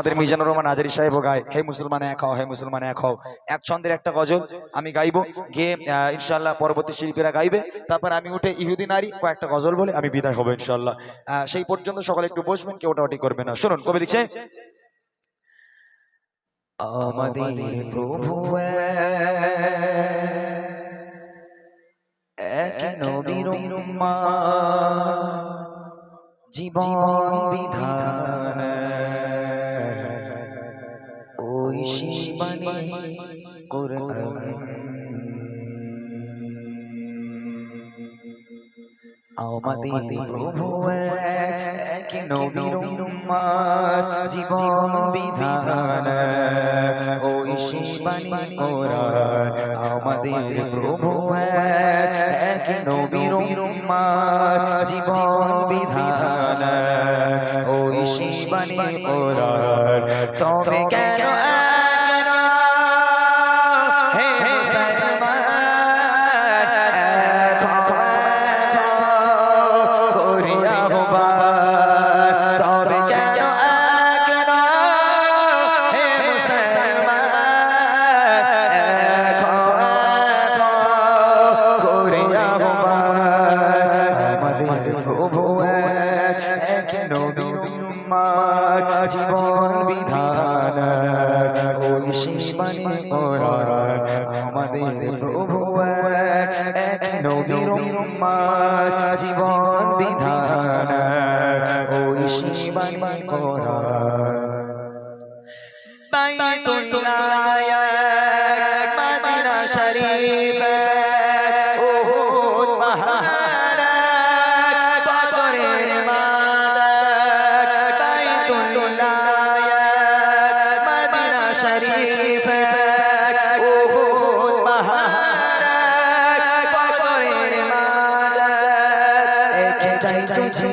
আমাদের মিজানুর রহমান আজারি সাহেব গায়, হে মুসলমান এক হও, হে মুসলমান এক হও। এক ছন্দের একটা গজল আমি গাইবো, গিয়ে ইনশাল্লাহ পরবর্তী শিল্পীরা গাইবে। তারপর আমি উঠে ইহুদি নারী কয়েকটা গজল বলে, আমি বিদায় হব ইনশাল্লাহ সেই পর্যন্ত সকলে একটু বসবেন, কেউ ওটা ওটি করবে না। শুনুন, কবি লিখছে, আমাদের প্রভু এক নবীর জীবন বিধান শিবানী কোরআন। আমাদের প্রভু এক নবীর উম্মার জীবন বিধান। ওই শিবানী কোরআন। আমাদের প্রভু এক নবীর উম্মার জীবন বিধান। ওই শিবানী কোরআন। তবে কেন কোরআন আমাদের প্রভু এক নবীর উম্মার জীবন বিধান ওই শিবানী কোরআন বাইতুল্লাহ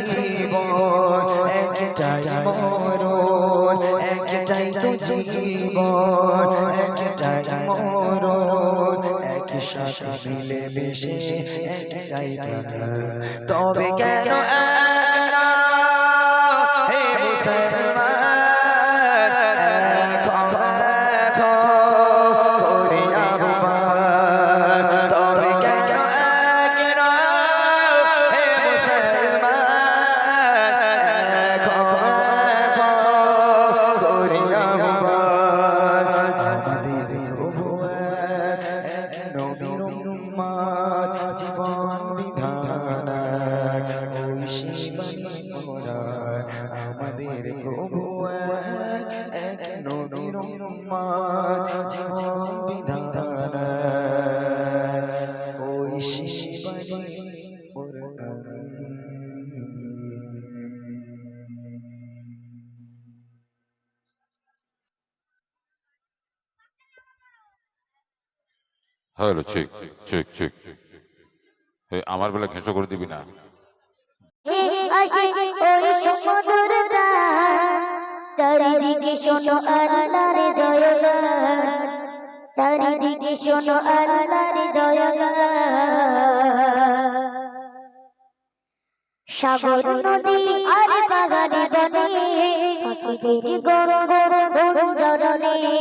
জীবন, একটাই মরণ, একটাই তো জীবন, একটাই মরণ এক সাথে মিলে মিশে একটাই তবে কেন প্রভু এক নবীর উম্মাদ, জীবন বিধান ওই শিবানী কোরআন আমাদের প্রভু এক নবীর জীবন বিধান ওই হ্যালো ঠিক ঠিক ঠিক। আমার বেলা ঘেঁষো করে দিবি না। চারিদিকে শোনো আল্লাহর চারিদিকে শোনো সাগর, নদী আর বাগানে বনে পাখিদের গর গর গুঞ্জরণে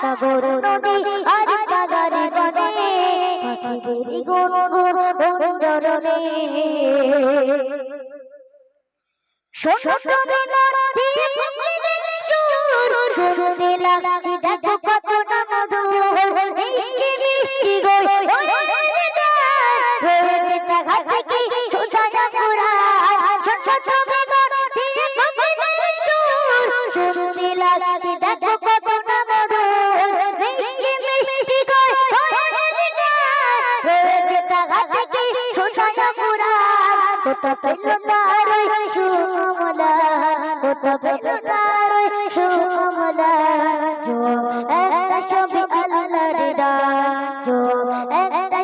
সাগর নদী আর বাগানে বনে পাখিদের গুন গুন গুঞ্জরণে শোনো তুমি নদী সুর শুনতে লাগছে কত তার ওই সুকমলা কোথা পেল তার সুকমলা जो একটা ছবি আল্লাহর দান जो একটা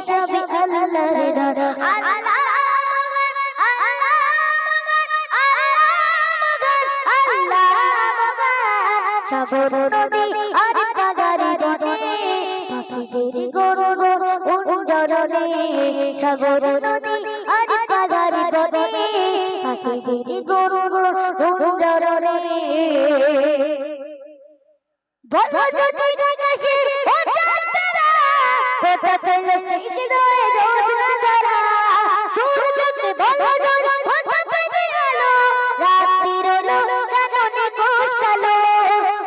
সাগর নদী বলো যদি আকাশে ও চাঁদরা কোথা পেল হৃদয়ে জোছনা ধরা সূর্যকে বলো যদি কোথা পেয়ে গেল রাত্রির আলো কাননে কোষ কালো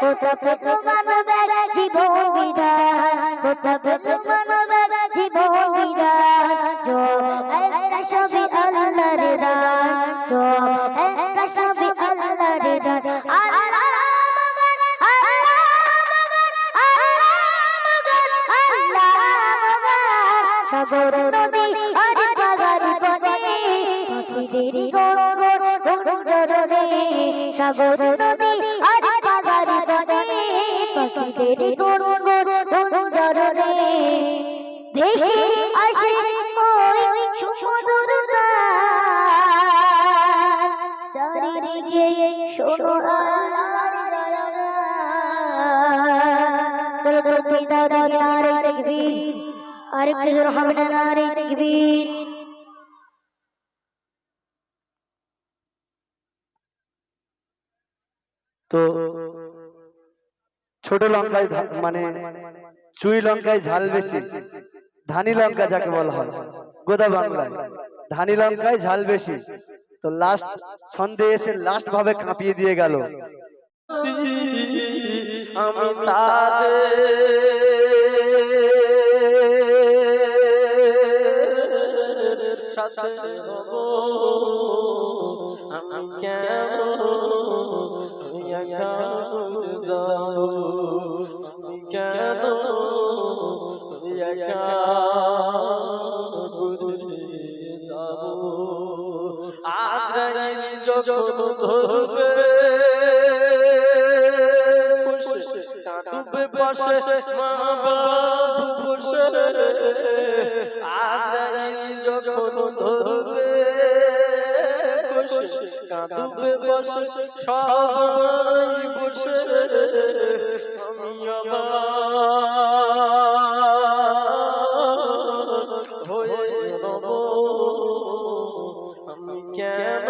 কোথা পেল মানবের জীবন বিধান কোথা পেল মানবের সাগর নদী আর পাগারি চলো চলো তুই নারে আর হবে না নারে তো ছোট লঙ্কায় মানে চুই লঙ্কায় ঝাল বেশি। ধানি লঙ্কা যাকে বলা হয়। গোদা বাংলায়। ধানি লঙ্কায় ঝাল বেশি। তো লাস্ট ছন্দে এসে লাস্ট ভাবে কাঁপিয়ে দিয়ে গেল। আমি আমি কেন আমি কেন একা ঘুরে যাব আজ যখন ধরবে কাঁদবে বসে মা বাবু বসে আজ যখন ধরবে বসে কাঁদবে বসে সবাই বসে আমি হয়ে রব আমি কেন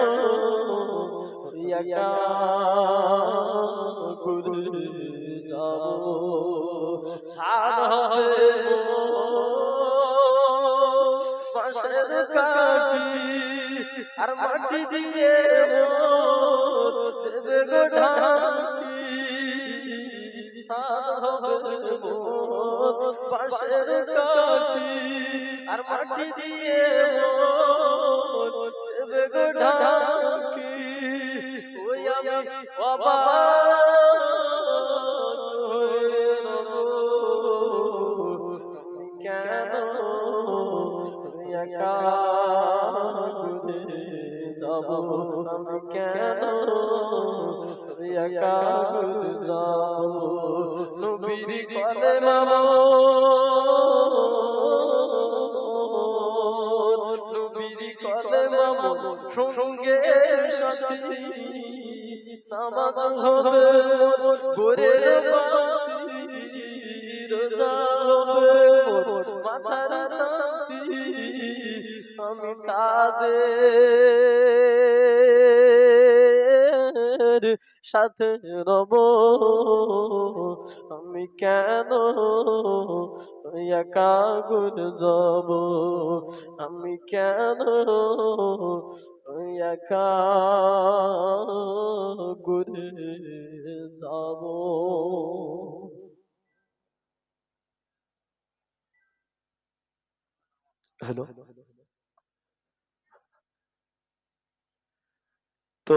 ঘুরে যাব? ছাড় বাঁশের কাঠি আর মাটি দিয়ে দেবে গো ঢাকি ছাড় হবে বাঁশের কাঠি আর মাটি দিয়ে দেবে গো ওই আমি অবাক। যাব আমি কেন একা যাব। নবীর কলে মামা। কলে মামা। সঙ্গে সাথী। নামাজ হবে। বাতি। রোজা আমি তাদের সাথে রব। আমি কেন একা ঘুরে যাব? আমি কেন একা ঘুরে যাব? হ্যালো। তো